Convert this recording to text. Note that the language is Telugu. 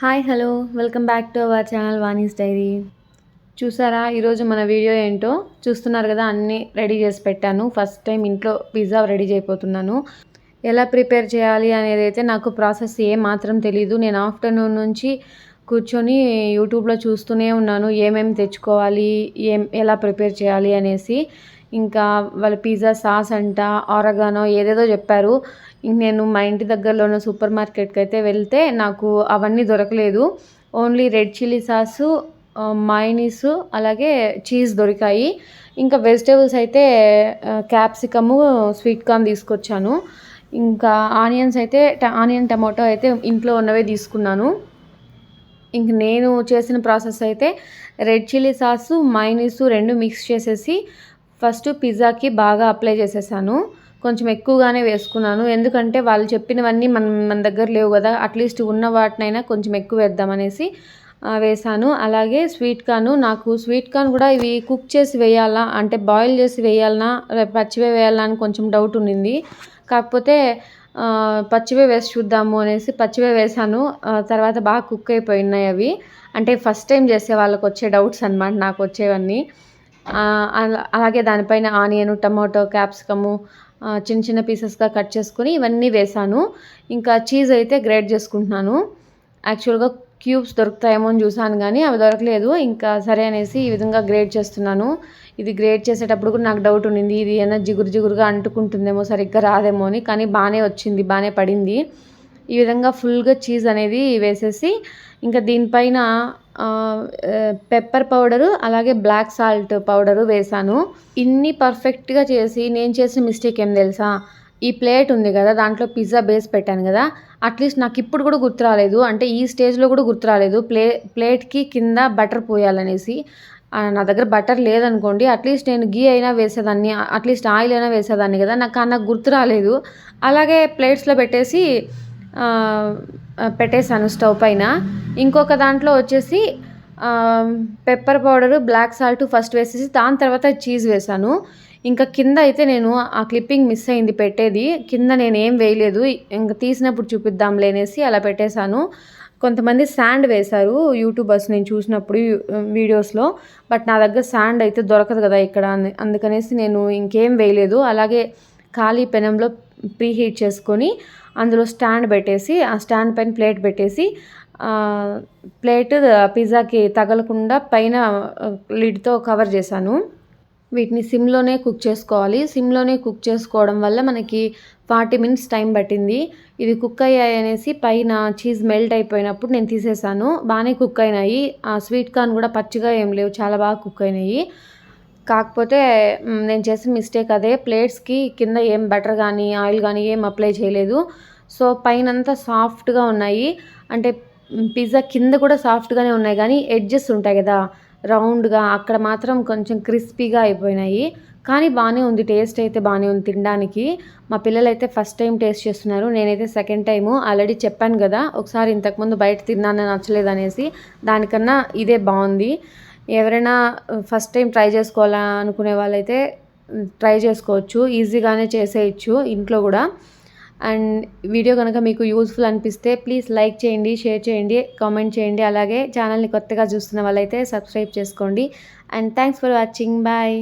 Hi hello. Welcome back to our channel Vani's diary. చూసారా ఈరోజు మన వీడియో ఏంటో? చూస్తున్నారు కదా అన్నీ రెడీ చేసి పెట్టాను. ఫస్ట్ టైం ఇంట్లో పిజ్జా రెడీ చేయబోతున్నాను. ఎలా ప్రిపేర్ చేయాలి అనేది అయితే నాకు ప్రాసెస్ ఏ మాత్రం తెలీదు. నేను ఆఫ్టర్నూన్ నుంచి కూర్చొని యూట్యూబ్లో చూస్తూనే ఉన్నాను. ఏమేమి తెచ్చుకోవాలి ఏం ఎలా ప్రిపేర్ చేయాలి అనేసి. ఇంకా వాళ్ళ పిజ్జా సాస్ అంట ఆరగానో ఏదేదో చెప్పారు. నేను మా ఇంటి దగ్గరలో ఉన్న సూపర్ మార్కెట్కి అయితే వెళ్తే నాకు అవన్నీ దొరకలేదు. Only red chilli sauce mayonnaise అలాగే చీజ్ దొరికాయి. ఇంకా వెజిటేబుల్స్ అయితే క్యాప్సికము స్వీట్ కార్న్ తీసుకొచ్చాను. ఇంకా ఆనియన్స్ అయితే ఆనియన్ టమాటో అయితే ఇంట్లో ఉన్నవే తీసుకున్నాను. ఇంక నేను చేసిన ప్రాసెస్ అయితే రెడ్ చిల్లీ సాసు మైనీసు రెండు మిక్స్ చేసేసి ఫస్ట్ పిజ్జాకి బాగా అప్లై చేసేసాను. కొంచెం ఎక్కువగానే వేసుకున్నాను. ఎందుకంటే వాళ్ళు చెప్పినవన్నీ మన మన దగ్గర లేవు కదా. అట్లీస్ట్ ఉన్న వాటినైనా కొంచెం ఎక్కువ వేద్దామనేసి వేసాను అలాగే స్వీట్ కార్న్ నాకు స్వీట్ కార్న్ కూడా ఇవి కుక్ చేసి వేయాలా అంటే బాయిల్ చేసి వేయాలనా పచ్చివే వేయాలా అని కొంచెం డౌట్ ఉండింది. కాకపోతే పచ్చివే వేసి చూద్దాము అనేసి పచ్చివే వేసాను తర్వాత బాగా కుక్ అయిపోయినాయి అవి. అంటే ఫస్ట్ టైం చేసే వాళ్ళకి వచ్చే డౌట్స్ అనమాట నాకు వచ్చేవన్నీ. అలాగే దానిపైన ఆనియన్ టమాటో క్యాప్సికము చిన్న చిన్న పీసెస్గా కట్ చేసుకొని ఇవన్నీ వేసాను ఇంకా చీజ్ అయితే గ్రేట్ చేసుకుంటున్నాను. యాక్చువల్గా క్యూబ్స్ దొరుకుతాయేమో అని చూసాను కానీ అవి దొరకలేదు. ఇంకా సరే అనేసి ఈ విధంగా గ్రేట్ చేస్తున్నాను. ఇది గ్రేట్ చేసేటప్పుడు కూడా నాకు డౌట్ ఉండింది. ఇది ఏమైనా జిగురు జిగురుగా అంటుకుంటుందేమో సరిగ్గా రాదేమో అని. కానీ బాగానే వచ్చింది బాగానే పడింది. ఈ విధంగా ఫుల్గా చీజ్ అనేది వేసేసి ఇంకా దీనిపైన పెప్పర్ పౌడరు అలాగే బ్లాక్ సాల్ట్ పౌడరు వేసాను ఇన్ని పర్ఫెక్ట్గా చేసి నేను చేసిన మిస్టేక్ ఏం తెలుసా? ఈ ప్లేట్ ఉంది కదా దాంట్లో పిజ్జా బేస్ పెట్టాను కదా అట్లీస్ట్ నాకు ఇప్పుడు కూడా గుర్తు రాలేదు. అంటే ఈ స్టేజ్లో కూడా గుర్తు రాలేదు. ప్లే ప్లేట్కి కింద బటర్ పోయాలనేసి. నా దగ్గర బటర్ లేదనుకోండి అట్లీస్ట్ నేను గీ అయినా వేసేదాన్ని అట్లీస్ట్ ఆయిల్ అయినా వేసేదాన్ని కదా నాకు నాకు గుర్తు రాలేదు. అలాగే ప్లేట్స్లో పెట్టేసి పెట్టేశాను స్టవ్ పైన. ఇంకొక దాంట్లో వచ్చేసి pepper powder black salt first వేసేసి దాని తర్వాత చీజ్ వేసాను ఇంకా కింద అయితే నేను ఆ క్లిప్పింగ్ మిస్ అయింది పెట్టేది. కింద నేను ఏం వేయలేదు. ఇంకా తీసినప్పుడు చూపిద్దాం లేనేసి అలా పెట్టేశాను. కొంతమంది శాండ్ వేశారు యూట్యూబర్స్ నేను చూసినప్పుడు వీడియోస్లో. బట్ నా దగ్గర శాండ్ అయితే దొరకదు కదా ఇక్కడ. అందుకనేసి నేను ఇంకేం వేయలేదు. అలాగే ఖాళీ పెనంలో ప్రీహీట్ చేసుకొని అందులో స్టాండ్ పెట్టేసి ఆ స్టాండ్ పైన ప్లేట్ పెట్టేసి ప్లేట్ పిజ్జాకి తగలకుండా పైన లిడ్తో కవర్ చేశాను. వీటిని సిమ్లోనే కుక్ చేసుకోవాలి. సిమ్లోనే కుక్ చేసుకోవడం వల్ల మనకి ఫార్టీ మినిట్స్ టైం పట్టింది. ఇది కుక్ అయ్యాయి అనేసి పైన చీజ్ మెల్ట్ అయిపోయినప్పుడు నేను తీసేసాను బాగానే కుక్ అయినాయి. ఆ స్వీట్ కార్న్ కూడా పచ్చిగా ఏం లేవు. చాలా బాగా కుక్ అయినాయి. కాకపోతే నేను చేసిన మిస్టేక్ అదే. ప్లేట్స్కి కింద ఏం బటర్ కానీ ఆయిల్ కానీ ఏం అప్లై చేయలేదు. సో పైన అంతా సాఫ్ట్గా ఉన్నాయి. అంటే పిజ్జా కింద కూడా సాఫ్ట్గానే ఉన్నాయి. కానీ ఎడ్జెస్ ఉంటాయి కదా రౌండ్గా అక్కడ మాత్రం కొంచెం క్రిస్పీగా అయిపోయినాయి. కానీ బాగానే ఉంది. టేస్ట్ అయితే బాగానే ఉంది తినడానికి. మా పిల్లలు అయితే ఫస్ట్ టైం టేస్ట్ చేస్తున్నారు. నేనైతే సెకండ్ టైము. ఆల్రెడీ చెప్పాను కదా ఒకసారి ఇంతకుముందు బయట తిన్నాను నచ్చలేదు అనేసి. దానికన్నా ఇదే బాగుంది. ఎవరైనా ఫస్ట్ టైం ట్రై చేసుకోవాలా అనుకునే వాళ్ళైతే ట్రై చేసుకోవచ్చు. ఈజీగానే చేసేయచ్చు ఇంట్లో కూడా. అండ్ వీడియో కనుక మీకు యూస్ఫుల్ అనిపిస్తే ప్లీజ్ లైక్ చేయండి షేర్ చేయండి కామెంట్ చేయండి. అలాగే ఛానల్ని కొత్తగా చూస్తున్న వాళ్ళైతే సబ్స్క్రైబ్ చేసుకోండి. And thanks for watching bye